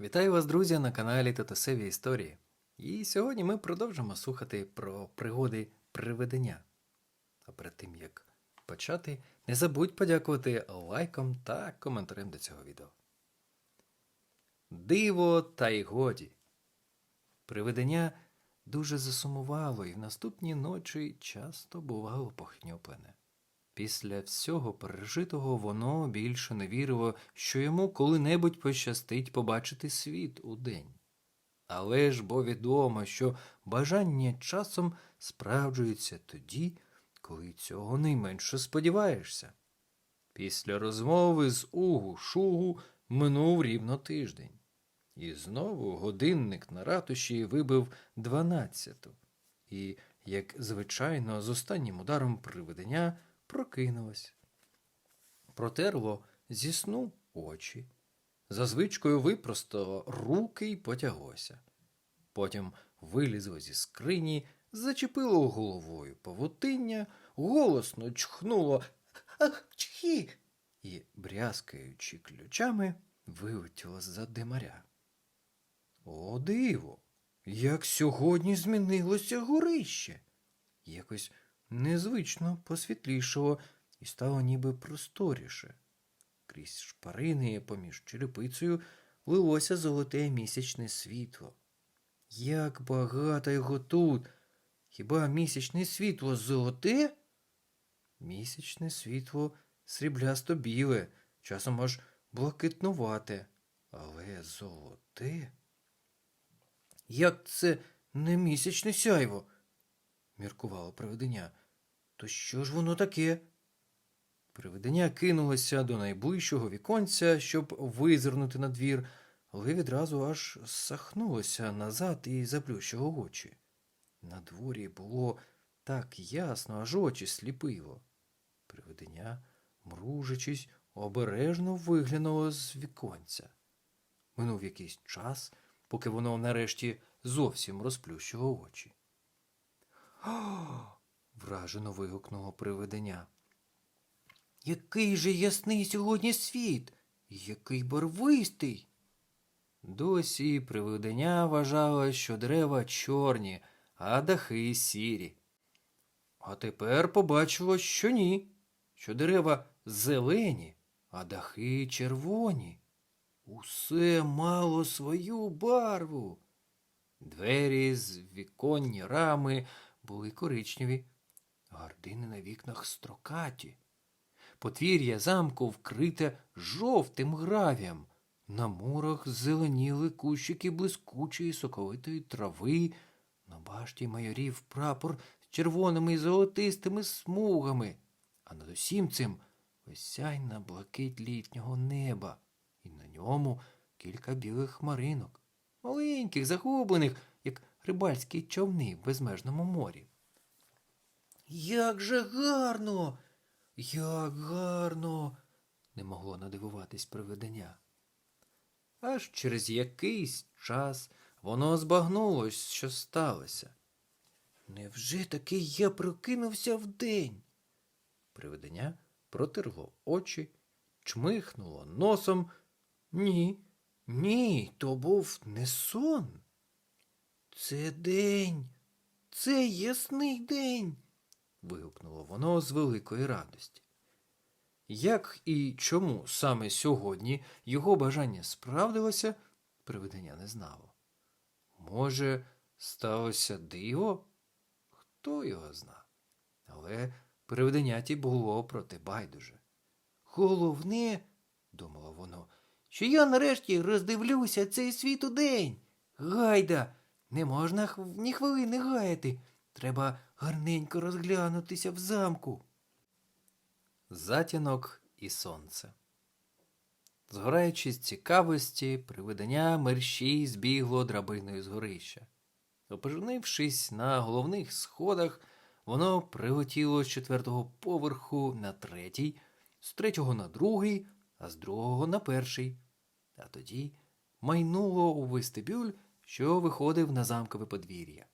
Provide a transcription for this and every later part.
Вітаю вас, друзі, на каналі Татусеві Історії. І сьогодні ми продовжимо слухати про пригоди привидення. А перед тим як почати, не забудь подякувати лайком та коментарем до цього відео. Диво та й годі. Привидення дуже засумувало і в наступні ночі часто бувало похнюплене. Після всього пережитого воно більше не вірило, що йому коли-небудь пощастить побачити світ у день. Але ж бо відомо, що бажання часом справджується тоді, коли цього найменше сподіваєшся. Після розмови з Угу Шугу минув рівно тиждень. І знову годинник на ратуші вибив дванадцяту. І, як звичайно, з останнім ударом привидення прокинулось. Протерло зі сну очі. За звичкою випростало руки й потяглося. Потім вилізло зі скрині, зачепило головою павутиння, голосно чхнуло «Ах, чхі!» і, брязкаючи ключами, вилетіло з-за димаря. О, диво! Як сьогодні змінилося горище! Якось незвично посвітлішало і стало ніби просторіше. Крізь шпарини поміж черепицею лилося золоте місячне світло. Як багато його тут! Хіба місячне світло золоте? Місячне світло сріблясто біле, часом аж блакитнувате, але золоте. Як це не місячне сяйво? Міркувало привидення. То що ж воно таке? Привидення кинулося до найближчого віконця, щоб визирнути на двір, але відразу аж сахнулося назад і заплющило очі. На дворі було так ясно, аж очі сліпило. Привидення, мружачись, обережно виглянуло з віконця. Минув якийсь час, поки воно нарешті зовсім розплющило очі. вражено вигукнуло привидення. Який же ясний сьогодні світ, який барвистий. Досі привидення вважало, що дерева чорні, а дахи сірі. А тепер побачило, що ні, що дерева зелені, а дахи червоні. Усе мало свою барву. Двері з віконні рами були коричневі, гардини на вікнах строкаті. Подвір'я замку вкрите жовтим гравієм. На мурах зеленіли кущики блискучої соковитої трави, на башті майорів прапор з червоними і золотистими смугами, а над усім цим осяйна блакить літнього неба, і на ньому кілька білих хмаринок, маленьких, загублених, рибальські човни в безмежному морі. Як же гарно! Як гарно! не могло надивуватись привидення. Аж через якийсь час воно збагнулось, що сталося. Невже таки я прокинувся вдень? Привидення протерло очі, чмихнуло носом. Ні, ні, то був не сон. Це день, це ясний день вигукнуло воно з великої радості. Як і чому саме сьогодні його бажання справдилося, привидення не знало. Може, сталося диво? Хто його зна? Але привиденяті було проти байдуже. Головне, думало воно, що я нарешті роздивлюся цей світ у день. Гайда, не можна ні хвилини гаяти. Треба гарненько розглянутися в замку. Затінок і сонце. Згораючи з цікавості, привидення мерщій збігло драбиною з горища. Опоженившись на головних сходах, воно прилетіло з четвертого поверху на третій, з третього на другий, а з другого на перший. А тоді майнуло у вестибюль, що виходив на замкове подвір'я.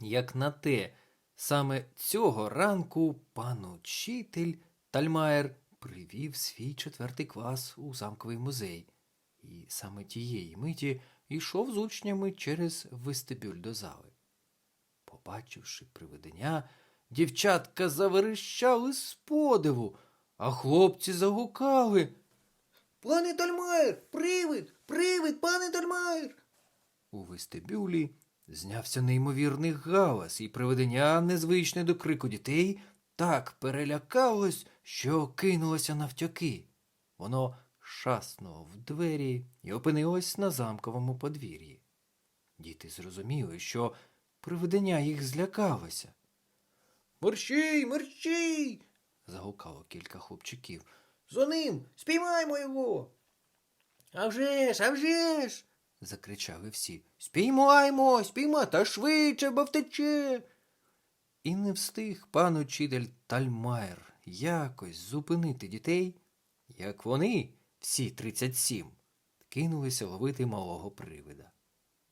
Як на те, саме цього ранку пан учитель Тальмаєр привів свій четвертий клас у замковий музей. і саме тієї миті йшов з учнями через вестибюль до зали. Побачивши привидення, дівчатка заверещали з подиву, а хлопці загукали. Пане Тальмаєр, привид, привид, пане Тальмаєр. У вестибюлі знявся неймовірний галас, і привидення, незвичне до крику дітей, так перелякалось, що кинулося навтьоки. Воно шаснуло в двері і опинилось на замковому подвір'ї. Діти зрозуміли, що привидення їх злякалося. Мерщій, мерщій. Загукало кілька хлопчиків. За ним, спіймаймо його. А вже ж, а вже ж. Закричали всі. Спіймаймо, спійма, та швидше, бо втече. І не встиг пан учитель Тальмайер якось зупинити дітей, як вони, всі тридцять сім, кинулися ловити малого привида.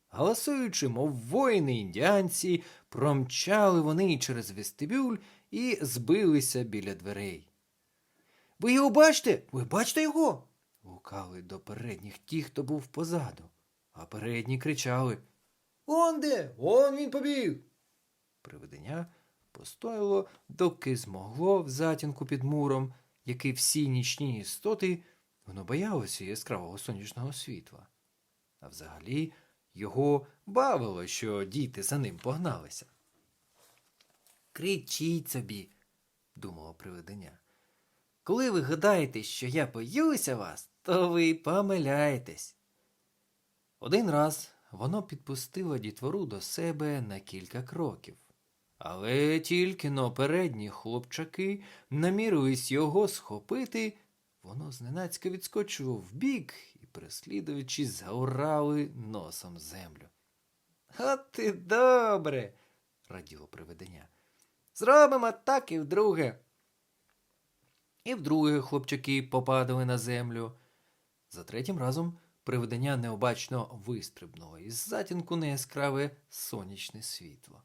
Галасуючи, мов воїни індіанці, промчали вони через вестибюль і збилися біля дверей. Ви його бачите? Ви бачите його? Гукали до передніх ті, хто був позаду, а передні кричали Он де? Он він побіг. Привидення постояло, доки змогло в затінку під муром, який всі нічні істоти, воно боялося яскравого сонячного світла. А взагалі його бавило, що діти за ним погналися. Кричіть собі, думало привидення. Коли ви гадаєте, що я боюся вас, то ви помиляєтесь. Один раз воно підпустило дітвору до себе на кілька кроків. Але тільки но передні хлопчаки намірились його схопити, воно зненацька відскочило вбік і, переслідуючи, заурали носом землю. От ти добре, раділо привидення. Зробимо так і вдруге. І вдруге хлопчаки попадали на землю. За третім разом привидення необачно вистрибнуло із затінку на яскраве сонячне світло.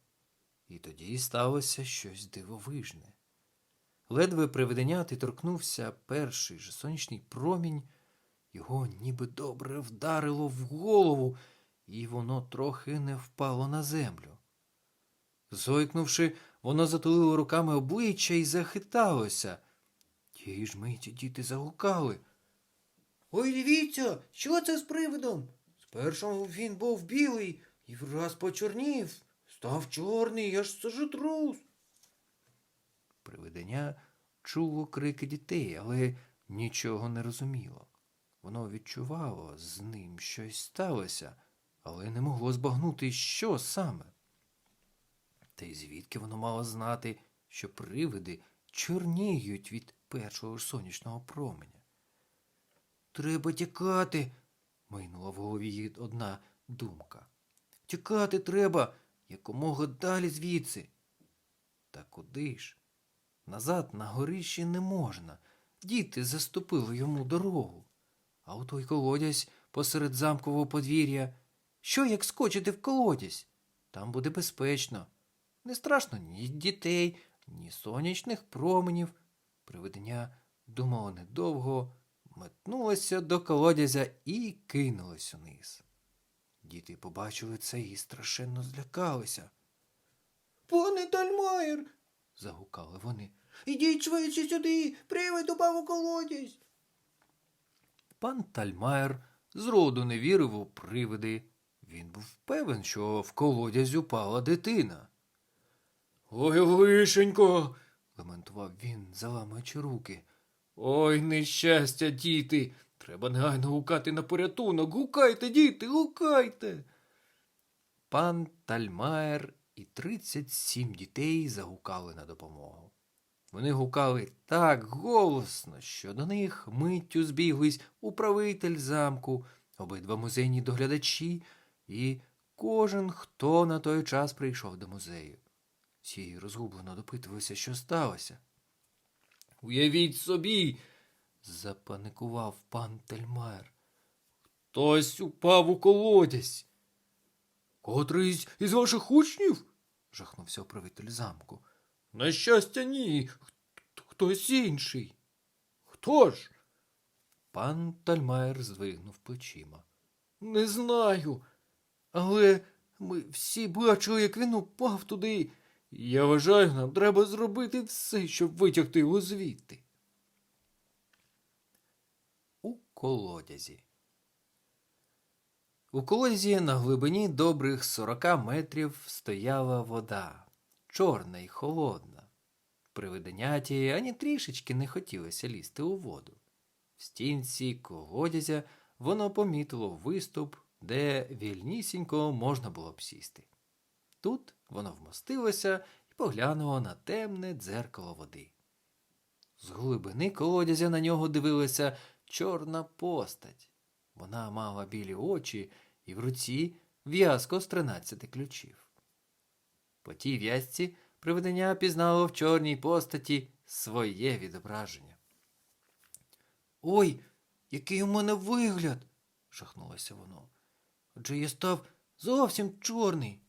І тоді сталося щось дивовижне. Ледве привиденяти торкнувся перший же сонячний промінь, його ніби добре вдарило в голову, і воно трохи не впало на землю. Зойкнувши, воно затулило руками обличчя і захиталося. Тієї ж миті діти загукали. Ой, дивіться, що це з привидом? Спершу він був білий і враз почорнів. Став чорний, аж сажотрус. Привидення чуло крики дітей, але нічого не розуміло. Воно відчувало, з ним щось сталося, але не могло збагнути, що саме. Та й звідки воно мало знати, що привиди чорніють від першого ж сонячного променя. Треба тікати, майнула в голові їй одна думка. Тікати треба якомога далі звідси. Та куди ж? Назад на горищі не можна. Діти заступили йому дорогу. А у той колодязь посеред замкового подвір'я. Що як скочити в колодязь? Там буде безпечно. Не страшно ні дітей, ні сонячних променів. Привидення думало недовго, метнулося до колодязя і кинулось униз. Діти побачили це і страшенно злякалися. Пане Тальмаєр, Загукали вони. ідіть швидше сюди, привид упав у колодязь. Пан Тальмайер зроду не вірив у привиди. Він був певен, що в колодязь упала дитина. Ой, лишенько. лементував він, заламуючи руки. Ой, нещастя, діти. Треба негайно гукати на порятунок. Гукайте, діти, гукайте. Пан Тальмаєр і тридцять сім дітей загукали на допомогу. Вони гукали так голосно, що до них миттю збіглись управитель замку, обидва музейні доглядачі і кожен, хто на той час прийшов до музею. Всі розгублено допитувалися, що сталося. Уявіть собі, запаникував пан Тельмайер. Хтось упав у колодязь. Котрийсь із ваших учнів? жахнувся управитель замку. На щастя, ні. Хтось інший. Хто ж? Пан Тальмаєр здвигнув плечима. Не знаю, але ми всі бачили, як він упав туди. Я вважаю, нам треба зробити все, щоб витягти його звідти. У колодязі. У колодязі на глибині добрих сорока метрів стояла вода, чорна й холодна. Привиденяті ані трішечки не хотілося лізти у воду. В стінці колодязя воно помітило виступ, де вільнісінько можна було б сісти. Тут воно вмостилося і поглянуло на темне дзеркало води. З глибини колодязя на нього дивилася чорна постать. Вона мала білі очі і в руці в'язко з тринадцяти ключів. По тій в'язці привидення пізнало в чорній постаті своє відображення. Ой, який у мене вигляд. жахнулося воно. Адже я став зовсім чорний,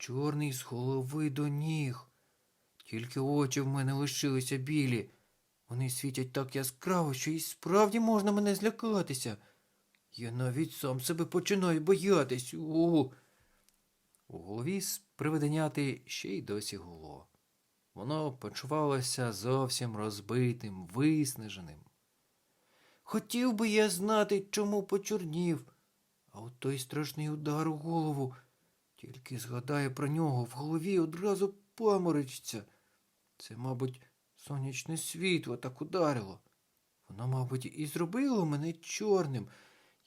чорний з голови до ніг. Тільки очі в мене лишилися білі. Вони світять так яскраво, що і справді можна мене злякатися. Я навіть сам себе починаю боятись. У, голові з привиденяти ще й досі гуло. Воно почувалося зовсім розбитим, виснаженим. Хотів би я знати, чому почорнів, а от той страшний удар у голову. Тільки згадає про нього, в голові одразу поморочиться. Це, мабуть, сонячне світло так ударило. Воно, мабуть, і зробило мене чорним,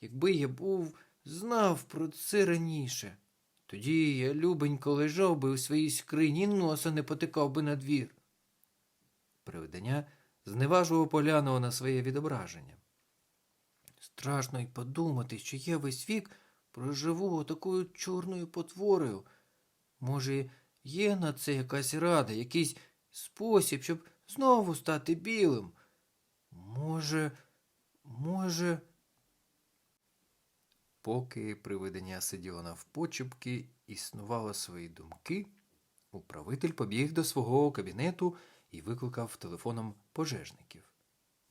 якби я був знав про це раніше. Тоді я любенько лежав би у своїй скрині носа не потикав би на двір. Привидення зневажливо поглянуло на своє відображення. Страшно й подумати, що я весь вік проживу такою чорною потворою. Може, є на це якась рада, якийсь спосіб, щоб знову стати білим. Може, може. Поки привидення сиділо навпочепки і снувало свої думки, управитель побіг до свого кабінету і викликав телефоном пожежників.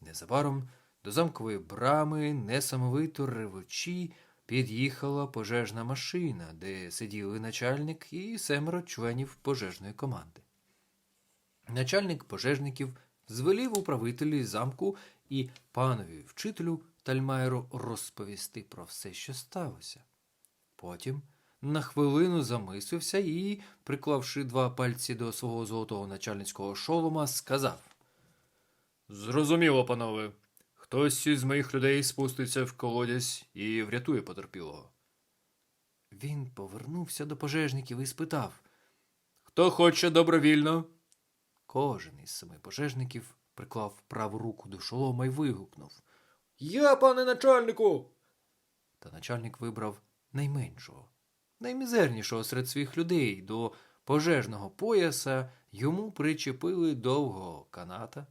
Незабаром до замкової брами, несамовито ревучі, під'їхала пожежна машина, де сиділи начальник і семеро членів пожежної команди. Начальник пожежників звелів управителі замку і панові вчителю Тальмайеру розповісти про все, що сталося. Потім на хвилину замислився і, приклавши два пальці до свого золотого начальницького шолома, сказав Зрозуміло, панове. Хтось із моїх людей спуститься в колодязь і врятує потерпілого. Він повернувся до пожежників і спитав Хто хоче добровільно? Кожен із семи пожежників приклав праву руку до шолома і вигукнув Я, пане начальнику. Та начальник вибрав найменшого, наймізернішого серед своїх людей. До пожежного пояса йому причепили довгого каната,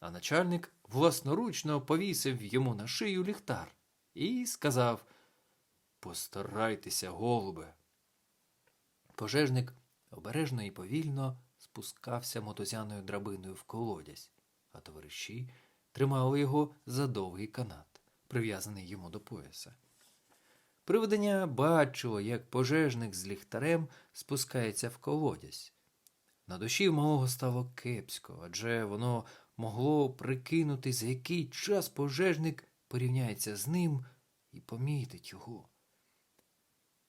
а начальник власноручно повісив йому на шию ліхтар і сказав Постарайтеся, голубе. Пожежник обережно і повільно спускався мотузяною драбиною в колодязь, а товариші тримали його за довгий канат, прив'язаний йому до пояса. Привидення бачило, як пожежник з ліхтарем спускається в колодязь. На душі в малого стало кепсько, адже воно могло прикинути, за який час пожежник порівняється з ним і помітить його.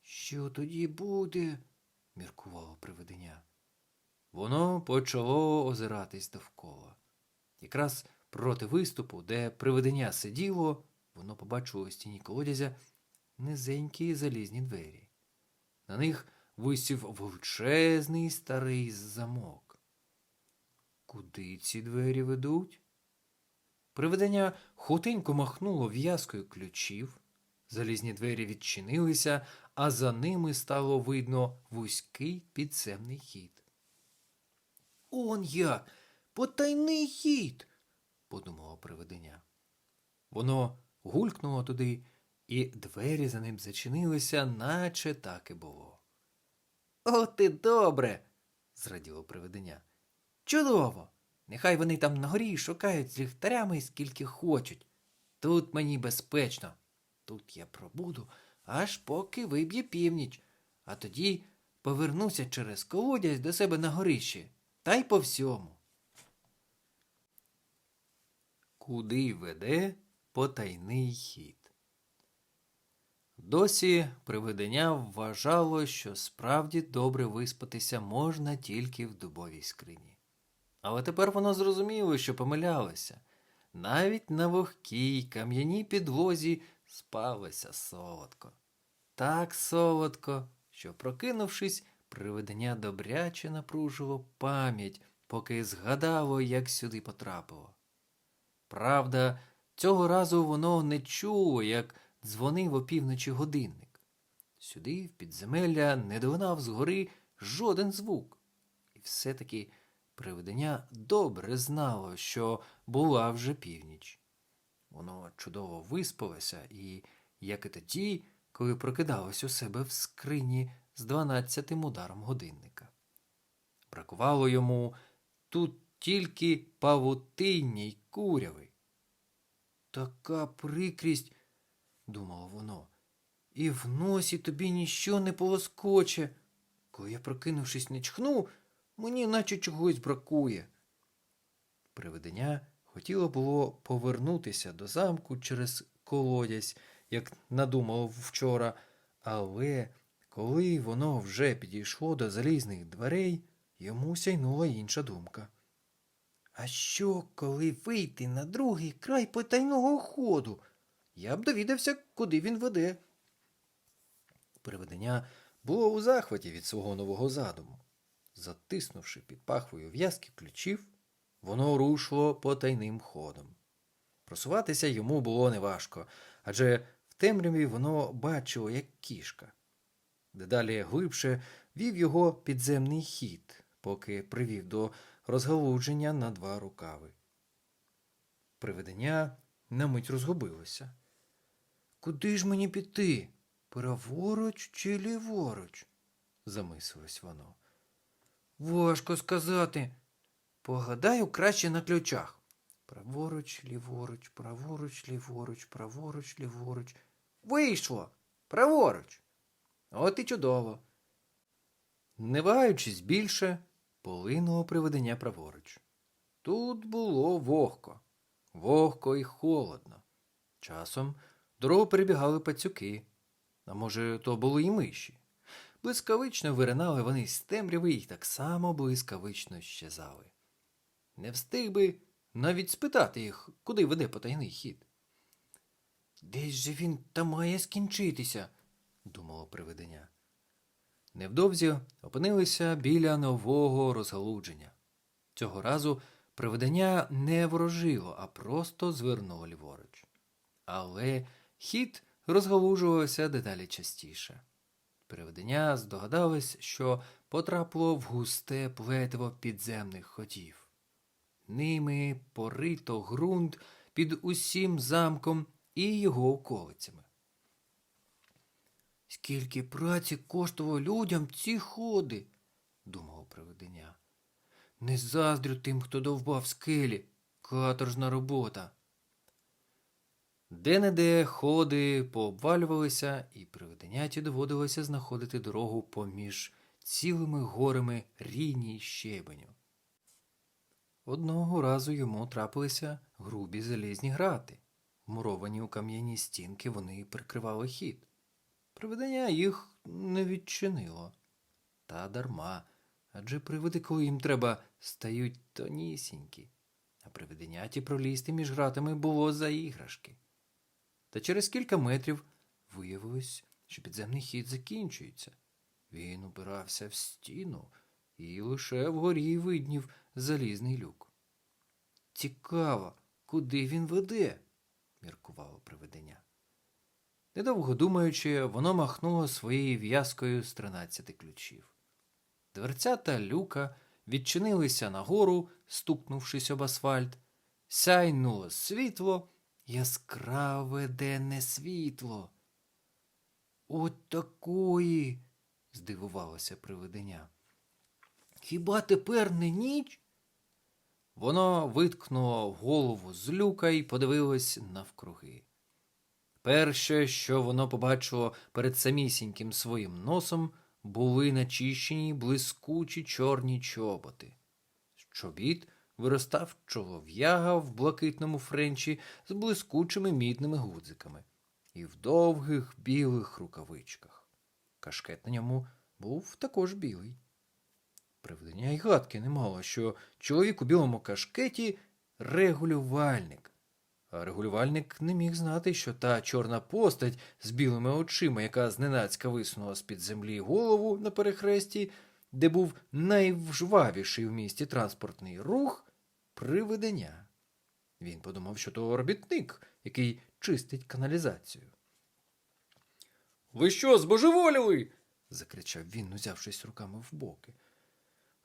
Що тоді буде? міркувало привидення. Воно почало озиратись довкола. Якраз проти виступу, де привидення сиділо, воно побачило у стіні колодязя низенькі залізні двері. На них висів величезний старий замок. Куди ці двері ведуть? Привидення хутенько махнуло в'язкою ключів. Залізні двері відчинилися, а за ними стало видно вузький підземний хід. Он як, потайний хід, подумало привидення. Воно гулькнуло туди, і двері за ним зачинилися, наче так і було. От і добре, зраділо привидення. Чудово! Нехай вони там на горі шукають з ліхтарями скільки хочуть. Тут мені безпечно. Тут я пробуду, аж поки виб'є північ, а тоді повернуся через колодязь до себе на горищі, та й по всьому. Куди веде потайний хід? Досі привидення вважало, що справді добре виспатися можна тільки в дубовій скрині. Але тепер воно зрозуміло, що помилялося. Навіть на вогкій кам'яній підлозі спалося солодко. Так солодко, що, прокинувшись, привидення добряче напружило пам'ять, поки згадало, як сюди потрапило. Правда, цього разу воно не чуло, як дзвонив опівночі годинник. Сюди, в підземелля, не долинав згори жоден звук. І все-таки привидення добре знало, що була вже північ. Воно чудово виспалося і, як і тоді, коли прокидалось у себе в скрині з дванадцятим ударом годинника. Бракувало йому тут тільки павутиння й куряви. Така прикрість, думало воно, і в носі тобі ніщо не полоскоче. Коли я, прокинувшись, не чхну, мені наче чогось бракує. Привидення хотіло було повернутися до замку через колодязь, як надумав вчора, але коли воно вже підійшло до залізних дверей, йому сяйнула інша думка. А що, коли вийти на другий край потайного ходу? Я б довідався, куди він веде. Привидення було у захваті від свого нового задуму. Затиснувши під пахвою в'язки ключів, воно рушло потайним ходом. Просуватися йому було неважко, адже в темряві воно бачило, як кішка. Дедалі глибше вів його підземний хід, поки привів до розгалудження на два рукави. Привидення на мить розгубилося. Куди ж мені піти? Праворуч чи ліворуч? замислилось воно. Важко сказати. Погадаю краще на ключах. Праворуч, ліворуч, праворуч, ліворуч, праворуч, ліворуч. Вийшло. Праворуч. От і чудово. Не вагаючись більше, полинуло приведення праворуч. Тут було вогко, вогко і холодно. Часом дорогу перебігали пацюки, а може, то були і миші. Блискавично виринали вони з темряви і так само блискавично щезали. Не встиг би навіть спитати їх, куди веде потайний хід. Десь же він та має скінчитися, думало привидення. Невдовзі опинилися біля нового розгалудження. Цього разу привидення не ворожило, а просто звернуло ліворуч. Але хід розгалужувався дедалі частіше. Привидення здогадалось, що потрапило в густе плетиво підземних ходів. Ними порито ґрунт під усім замком і його околицями. Скільки праці коштувало людям ці ходи, думало привидення. Не заздрю тим, хто довбав скелі. Каторжна робота. Де-не-де ходи пообвалювалися, і привиденяті доводилося знаходити дорогу поміж цілими горами ріні й щебеню. Одного разу йому трапилися грубі залізні грати. Вмуровані у кам'яні стінки вони прикривали хід. Привидення їх не відчинило. Та дарма, адже привиди, коли їм треба, стають тонісінькі, а привиденяті пролізти між гратами було за іграшки. Та через кілька метрів виявилось, що підземний хід закінчується. Він упирався в стіну і лише вгорі виднів залізний люк. Цікаво, куди він веде, міркувало привидення. Недовго думаючи, воно махнуло своєю в'язкою з тринадцяти ключів. Дверця та люка відчинилися нагору, стукнувшись об асфальт, сяйнуло світло, яскраве денне світло. От такої. здивувалося привидення. Хіба тепер не ніч? воно виткнуло голову з люка і подивилось навкруги. Перше, що воно побачило перед самісіньким своїм носом, були начищені блискучі чорні чоботи. Чобіт виростав чолов'яга в блакитному френчі з блискучими мідними гудзиками і в довгих білих рукавичках. Кашкет на ньому був також білий. Привидення й гадки не мало, що чоловік у білому кашкеті регулювальник. А регулювальник не міг знати, що та чорна постать з білими очима, яка зненацька висунула з-під землі голову на перехресті, де був найвжвавіший в місті транспортний рух, привидення. Він подумав, що то робітник, який чистить каналізацію. Ви що, збожеволіли? закричав він, узявшись руками в боки.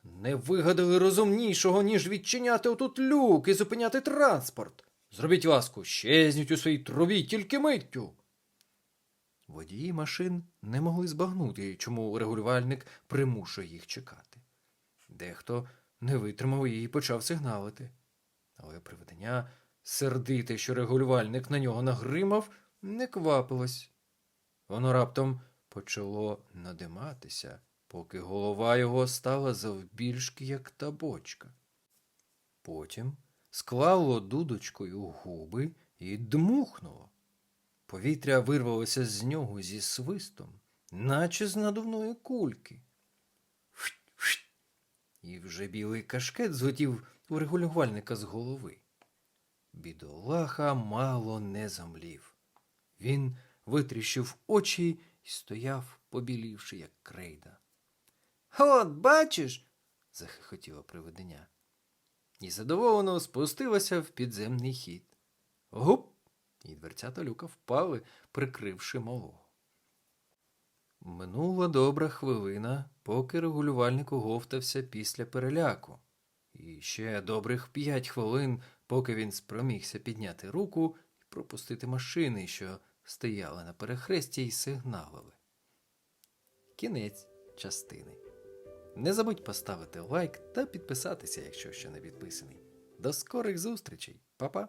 Не вигадали розумнішого, ніж відчиняти отут люк і зупиняти транспорт. Зробіть ласку, щезніть у своїй трубі тільки миттю. Водії машин не могли збагнути, чому регулювальник примушує їх чекати. Дехто не витримав і почав сигналити. Але привидення, сердите, що регулювальник на нього нагримав, не квапилось. Воно раптом почало надиматися, поки голова його стала завбільшки, як та бочка. Потім склало дудочкою губи і дмухнуло. Повітря вирвалося з нього зі свистом, наче з надувної кульки. І вже білий кашкет злетів у регулювальника з голови. Бідолаха мало не замлів. Він витріщив очі і стояв, побілівши, як крейда. От, бачиш, захихотіло привидення. І задоволено спустилося в підземний хід. Гуп! І дверцята люка впали, прикривши малого. Минула добра хвилина, поки регулювальник оговтався після переляку. І ще добрих п'ять хвилин, поки він спромігся підняти руку і пропустити машини, що стояли на перехресті і сигналили. Кінець частини. Не забудь поставити лайк та підписатися, якщо ще не підписаний. До скорих зустрічей, Па-па!